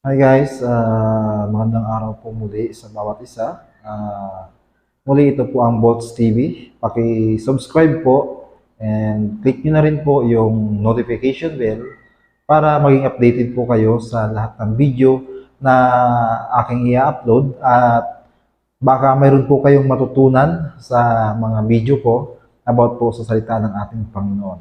Hi guys, Ah, magandang araw po muli sa bawat isa. Ah, muli ito po ang Bolts TV. Paki-subscribe po and click nyo na rin po yung notification bell para maging updated po kayo sa lahat ng video na aking i-upload at baka mayroon po kayong matutunan sa mga video ko about po sa salita ng ating Panginoon.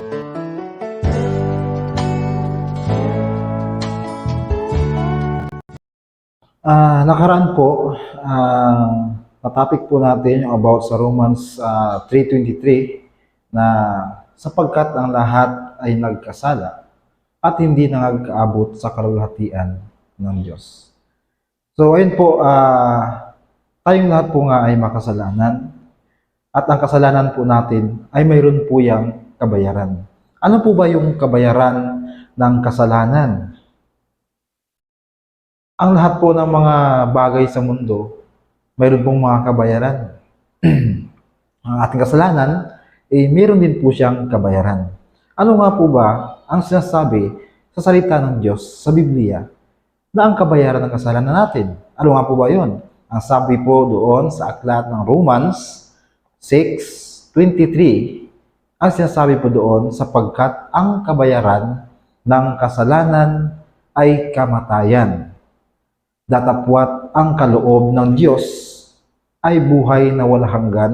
Ah, nakaraan po, ah, topic po natin yung about sa Romans ah, 3.23 na sapagkat ang lahat ay nagkasala at hindi nagkaabot sa kalulhatian ng Diyos. So, ayun po, ah, tayong lahat po nga ay makasalanan at ang kasalanan po natin ay mayroon po yung kabayaran. Ano po ba yung kabayaran ng kasalanan? Ang lahat po ng mga bagay sa mundo, mayroon pong mga kabayaran. ang ating kasalanan, eh, mayroon din po siyang kabayaran. Ano nga po ba ang sinasabi sa salita ng Diyos sa Biblia na ang kabayaran ng kasalanan natin? Ano nga po ba yon? Ang sabi po doon sa aklat ng Romans 6.23, ang sinasabi po doon sapagkat ang kabayaran ng kasalanan ay kamatayan datapwat ang kaloob ng Diyos ay buhay na walang hanggan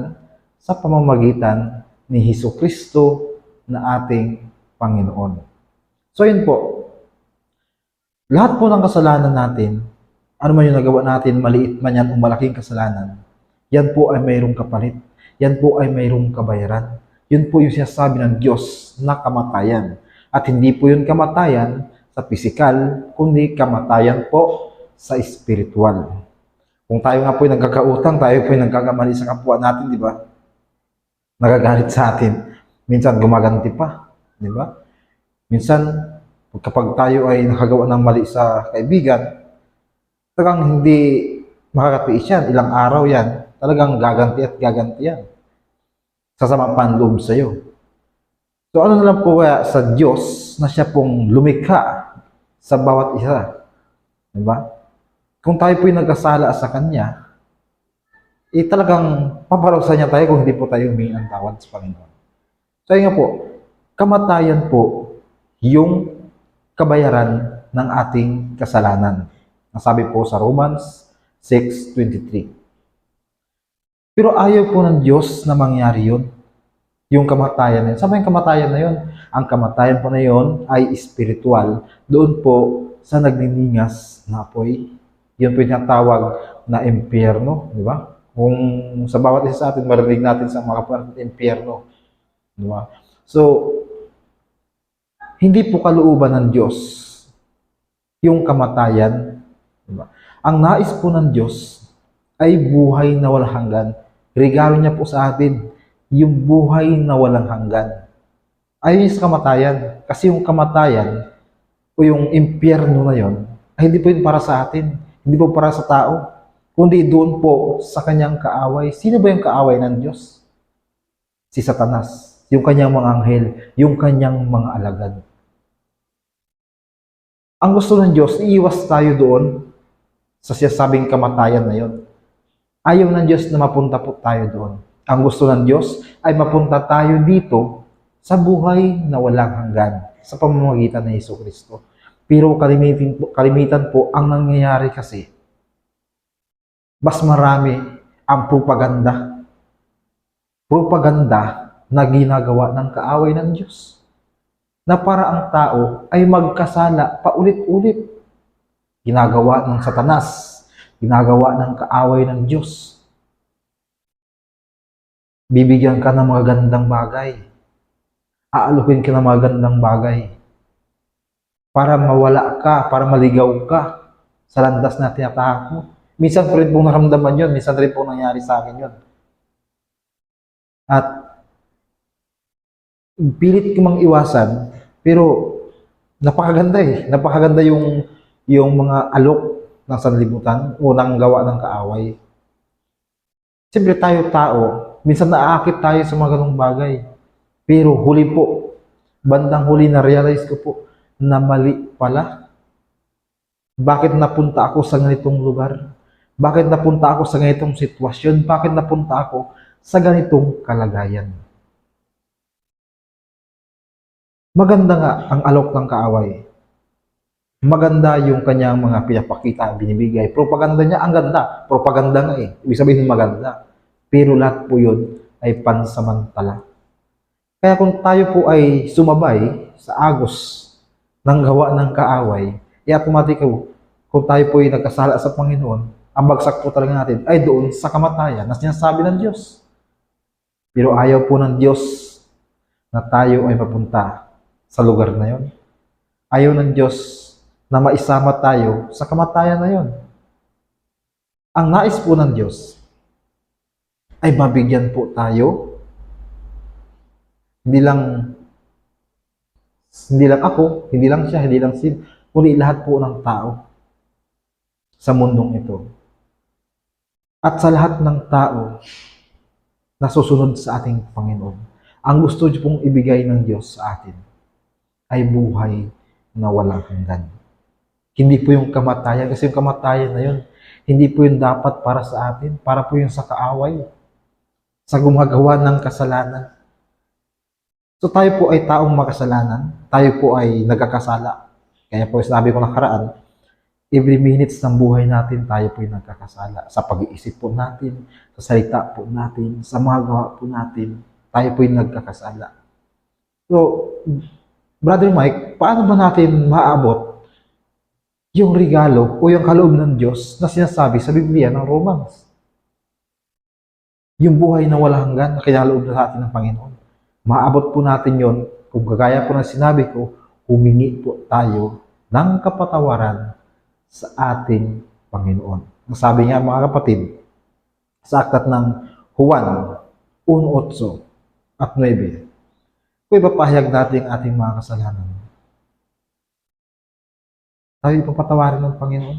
sa pamamagitan ni Hesus Kristo na ating Panginoon. So yun po, lahat po ng kasalanan natin, ano man yung nagawa natin, maliit man yan o malaking kasalanan, yan po ay mayroong kapalit. Yan po ay mayroong kabayaran. Yun po yung sinasabi ng Diyos na kamatayan. At hindi po yun kamatayan sa pisikal, kundi kamatayan po sa spiritual. Kung tayo nga po ay nagkakautang, tayo po ay nagkakamali sa kapwa natin, di ba? Nagagalit sa atin. Minsan gumaganti pa, di ba? Minsan, kapag tayo ay nakagawa ng mali sa kaibigan, talagang hindi makakatiis yan. Ilang araw yan, talagang gaganti at gaganti yan. Sasama pa loob sa'yo. So ano na lang po kaya sa Diyos na siya pong lumikha sa bawat isa. Di ba? Kung tayo po'y nagkasala sa Kanya, eh talagang paparusa niya tayo kung hindi po tayo humingi ng tawad sa Panginoon. So yun nga po, kamatayan po yung kabayaran ng ating kasalanan. Ang sabi po sa Romans 6.23. Pero ayaw po ng Diyos na mangyari yun. Yung kamatayan na yun. Saan ba yung kamatayan na yun? Ang kamatayan po na yun ay spiritual. Doon po sa nagniningas na apoy yun po yung na impyerno, di ba? Kung sa bawat isa sa atin, marinig natin sa mga kapatid, impyerno. Di ba? So, hindi po kalooban ng Diyos yung kamatayan. Di ba? Ang nais po ng Diyos ay buhay na walang hanggan. Regalo niya po sa atin yung buhay na walang hanggan. Niya sa kamatayan. Kasi yung kamatayan o yung impyerno na yon ay hindi po yun para sa atin hindi po para sa tao, kundi doon po sa kanyang kaaway. Sino ba yung kaaway ng Diyos? Si Satanas, yung kanyang mga anghel, yung kanyang mga alagad. Ang gusto ng Diyos, iiwas tayo doon sa siyasabing kamatayan na yon. Ayaw ng Diyos na mapunta po tayo doon. Ang gusto ng Diyos ay mapunta tayo dito sa buhay na walang hanggan sa pamamagitan ng Hesus Kristo. Pero kalimitan po, kalimitan po ang nangyayari kasi, mas marami ang propaganda. Propaganda na ginagawa ng kaaway ng Diyos. Na para ang tao ay magkasala paulit-ulit. Ginagawa ng satanas, ginagawa ng kaaway ng Diyos. Bibigyan ka ng mga gandang bagay. Aalukin ka ng mga gandang bagay para mawala ka, para maligaw ka sa landas na tinatahak mo. Minsan ko rin pong naramdaman yun, minsan rin pong nangyari sa akin yun. At pilit ko mang iwasan, pero napakaganda eh. Napakaganda yung, yung mga alok ng sanlibutan, unang gawa ng kaaway. Siyempre tayo tao, minsan naaakit tayo sa mga ganong bagay. Pero huli po, bandang huli na realize ko po, na mali pala. Bakit napunta ako sa ganitong lugar? Bakit napunta ako sa ganitong sitwasyon? Bakit napunta ako sa ganitong kalagayan? Maganda nga ang alok ng kaaway. Maganda yung kanyang mga pinapakita, binibigay. Propaganda niya, ang ganda. Propaganda nga eh. Ibig sabihin maganda. Pero lahat po yun ay pansamantala. Kaya kung tayo po ay sumabay sa agos ng gawa ng kaaway, eh automatic po, kung tayo po ay nagkasala sa Panginoon, ang bagsak po talaga natin ay doon sa kamatayan na sinasabi ng Diyos. Pero ayaw po ng Diyos na tayo ay mapunta sa lugar na yon. Ayaw ng Diyos na maisama tayo sa kamatayan na yon. Ang nais po ng Diyos ay mabigyan po tayo hindi lang hindi lang ako, hindi lang siya, hindi lang si, kundi lahat po ng tao sa mundong ito. At sa lahat ng tao na susunod sa ating Panginoon, ang gusto pong ibigay ng Diyos sa atin ay buhay na walang hanggan. Hindi po yung kamatayan, kasi yung kamatayan na yun, hindi po yung dapat para sa atin, para po yung sa kaaway, sa gumagawa ng kasalanan. So tayo po ay taong makasalanan, tayo po ay nagkakasala. Kaya po sabi ko nakaraan, every minutes ng buhay natin, tayo po ay nagkakasala. Sa pag-iisip po natin, sa salita po natin, sa mga gawa po natin, tayo po ay nagkakasala. So, Brother Mike, paano ba natin maaabot yung regalo o yung kaloob ng Diyos na sinasabi sa Biblia ng Romans? Yung buhay na wala hanggan na kinaloob na sa atin ng Panginoon. Maabot po natin yon kung kagaya po ng sinabi ko, humingi po tayo ng kapatawaran sa ating Panginoon. Ang sabi nga mga kapatid, sa aklat ng Juan 1.8 at 9, kung ipapahayag natin ang ating mga kasalanan, tayo ipapatawarin ng Panginoon.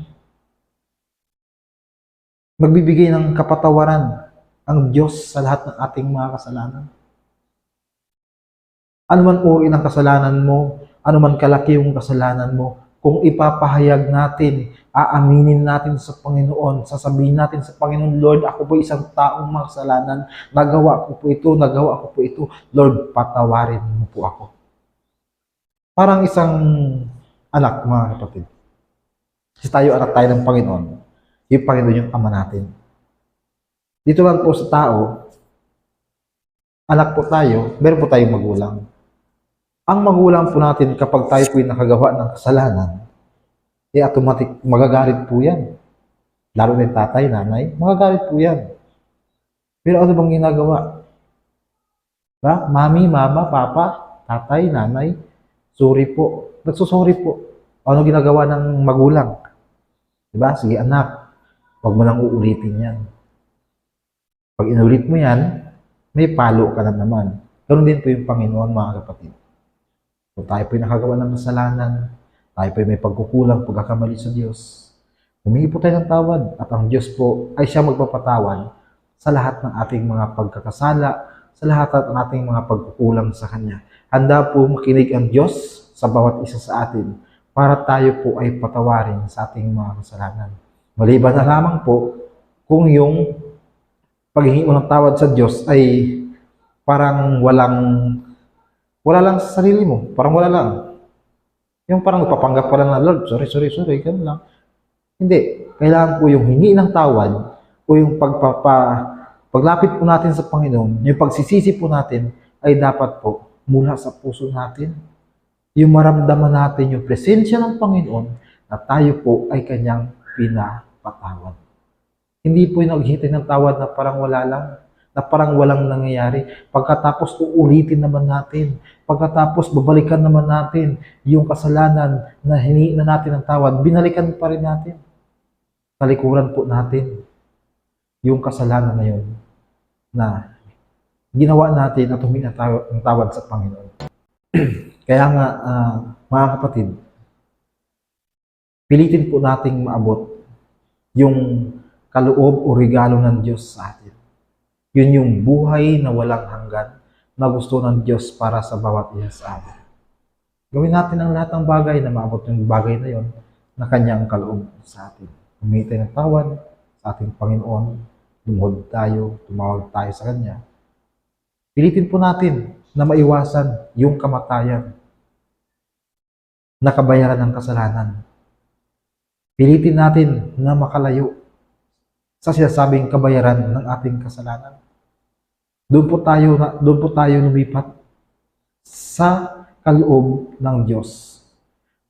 Magbibigay ng kapatawaran ang Diyos sa lahat ng ating mga kasalanan. Ano man uri ng kasalanan mo, ano man kalaki yung kasalanan mo, kung ipapahayag natin, aaminin natin sa Panginoon, sasabihin natin sa Panginoon, Lord, ako po isang taong makasalanan, nagawa ko po ito, nagawa ko po ito, Lord, patawarin mo po ako. Parang isang anak, mga kapatid. Kasi tayo anak tayo ng Panginoon, yung Panginoon yung ama natin. Dito lang po sa tao, anak po tayo, meron po tayong magulang. Ang magulang po natin kapag tayo po nakagawa ng kasalanan, eh automatic magagalit po yan. Lalo na tatay, nanay, magagalit po yan. Pero ano bang ginagawa? Ba? Mami, mama, papa, tatay, nanay, sorry po. Nagsusorry po. Ano ginagawa ng magulang? Diba? Sige anak, huwag mo nang uulitin yan. Pag inulit mo yan, may palo ka na naman. Ganun din po yung Panginoon, mga kapatid. Kung tayo po'y nakagawa ng kasalanan, tayo po'y may pagkukulang, pagkakamali sa Diyos, humingi po tayo ng tawad at ang Diyos po ay siya magpapatawad sa lahat ng ating mga pagkakasala, sa lahat ng ating mga pagkukulang sa Kanya. Handa po makinig ang Diyos sa bawat isa sa atin para tayo po ay patawarin sa ating mga kasalanan. Maliban na lamang po kung yung paghingi mo ng tawad sa Diyos ay parang walang wala lang sa sarili mo. Parang wala lang. Yung parang papanggap ka lang na, Lord, sorry, sorry, sorry, ganun lang. Hindi. Kailangan po yung hingi ng tawad o yung pagpapa, paglapit po natin sa Panginoon, yung pagsisisi po natin ay dapat po mula sa puso natin. Yung maramdaman natin yung presensya ng Panginoon na tayo po ay kanyang pinapatawad. Hindi po yung naghihintay ng tawad na parang wala lang na parang walang nangyayari. Pagkatapos uulitin naman natin. Pagkatapos babalikan naman natin yung kasalanan na hiniin na natin ng tawad. Binalikan pa rin natin. Talikuran po natin yung kasalanan na yun na ginawa natin at humingi ng taw- ng tawad sa Panginoon. Kaya nga, ah, mga kapatid, pilitin po nating maabot yung kaloob o regalo ng Diyos sa atin. Yun yung buhay na walang hanggan na gusto ng Diyos para sa bawat isa sa atin. Gawin natin ang lahat ng bagay na maabot yung bagay na yon na kanyang kaloob sa atin. Humingi tayo ng tawad sa ating Panginoon, lumuhod tayo, tumawag tayo sa Kanya. Pilitin po natin na maiwasan yung kamatayan na kabayaran ng kasalanan. Pilitin natin na makalayo sa sinasabing kabayaran ng ating kasalanan. Doon po tayo na doon po tayo lumipat sa kaloob ng Diyos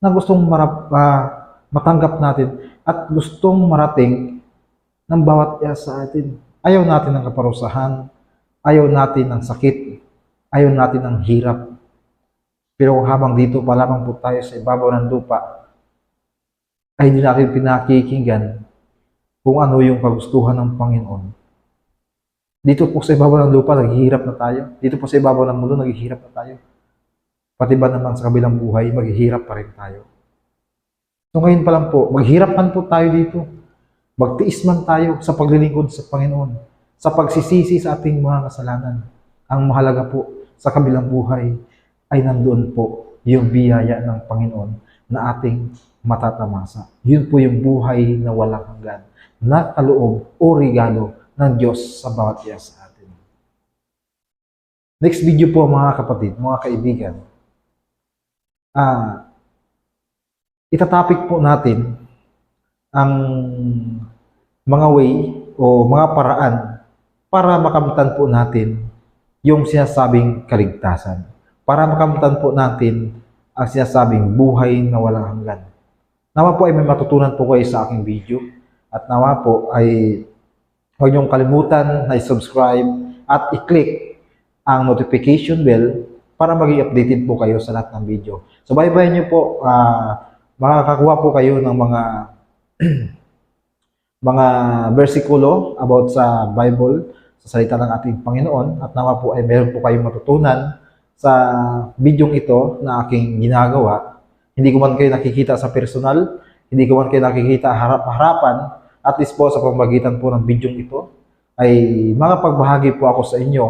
na gustong marap, ah, matanggap natin at gustong marating ng bawat isa sa atin. Ayaw natin ng kaparusahan, ayaw natin ng sakit, ayaw natin ng hirap. Pero habang dito pa lamang po tayo sa ibabaw ng lupa, ay hindi natin pinakikinggan kung ano yung kagustuhan ng Panginoon. Dito po sa ibabaw ng lupa, naghihirap na tayo. Dito po sa ibabaw ng mundo, naghihirap na tayo. Pati ba naman sa kabilang buhay, maghihirap pa rin tayo. So ngayon pa lang po, maghirap man po tayo dito. Magtiis man tayo sa paglilingkod sa Panginoon, sa pagsisisi sa ating mga kasalanan. Ang mahalaga po sa kabilang buhay ay nandoon po yung biyaya ng Panginoon na ating matatamasa. Yun po yung buhay na walang hanggan, na kaloob o regalo ng Diyos sa bawat isa sa atin. Next video po mga kapatid, mga kaibigan. Ah, itatapik po natin ang mga way o mga paraan para makamtan po natin yung sinasabing kaligtasan. Para makamtan po natin ang sinasabing buhay na walang hanggan. Nawa po ay may matutunan po kayo sa aking video at nawa po ay huwag niyong kalimutan na i-subscribe at i-click ang notification bell para maging updated po kayo sa lahat ng video. So bye-bye niyo po, ah, makakakuha po kayo ng mga mga versikulo about sa Bible, sa salita ng ating Panginoon at nawa po ay meron po kayong matutunan sa bidyong ito na aking ginagawa. Hindi ko man kayo nakikita sa personal, hindi ko man kayo nakikita harap-harapan, at least po sa pamagitan po ng bidyong ito, ay makapagbahagi po ako sa inyo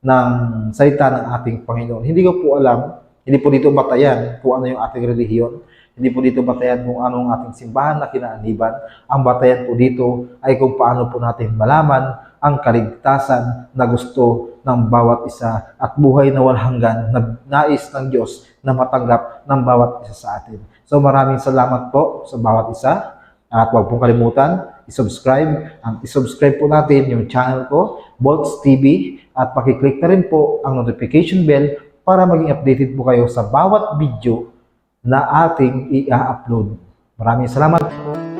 ng salita ng ating Panginoon. Hindi ko po alam, hindi po dito batayan kung ano yung ating relihiyon, hindi po dito batayan kung ano ang ating simbahan na kinaaniban. Ang batayan po dito ay kung paano po natin malaman ang kaligtasan na gusto ng bawat isa at buhay na walang hanggan na nais ng Diyos na matanggap ng bawat isa sa atin. So maraming salamat po sa bawat isa at huwag pong kalimutan i-subscribe. Ang i-subscribe po natin yung channel ko, Bolts TV at pakiclick na rin po ang notification bell para maging updated po kayo sa bawat video na ating i-upload. Maraming salamat po.